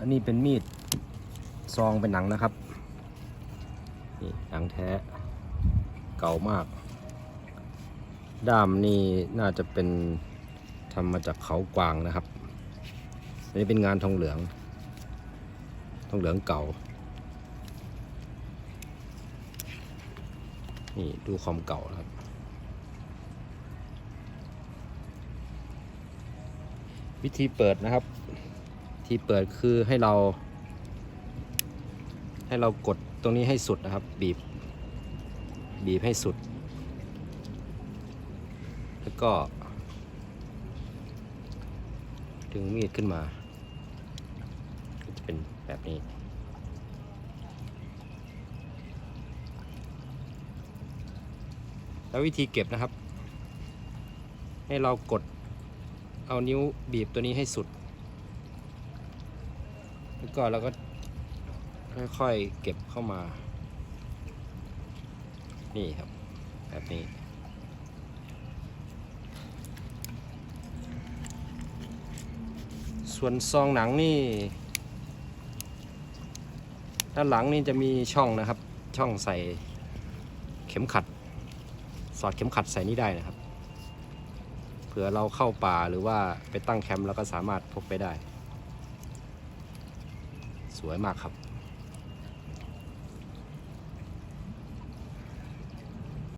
อันนี้เป็นมีดซองเป็นหนังนะครับนี่หนังแท้เก่ามาก ด้ามนี่น่าจะเป็นทำมาจากเขากวางนะครับอันนี้เป็นงานทองเหลือง ทองเหลืองเก่า นี่ดูความเก่านะครับ วิธีเปิดนะครับ ที่เปิดคือให้เรา ให้เรากดตรงนี้ให้สุดนะครับ บีบ บีบให้สุด แล้วก็ ดึงมีดขึ้นมาก็จะเป็นแบบนี้แล้ววิธีเก็บนะครับ ให้เรากดเอานิ้วบีบตัวนี้ให้สุด แล้วก็เราก็ค่อยๆเก็บเข้ามา นี่ครับ แบบนี้ ส่วนซองหนังนี่ ด้านหลังนี่จะมีช่องนะครับ ช่องใส่เข็มขัด สอดเข็มขัดใส่นี่ได้นะครับ เผื่อเราเข้าป่าหรือว่าไปตั้งแคมป์เราก็สามารถพกไปได้ สวยมากครับ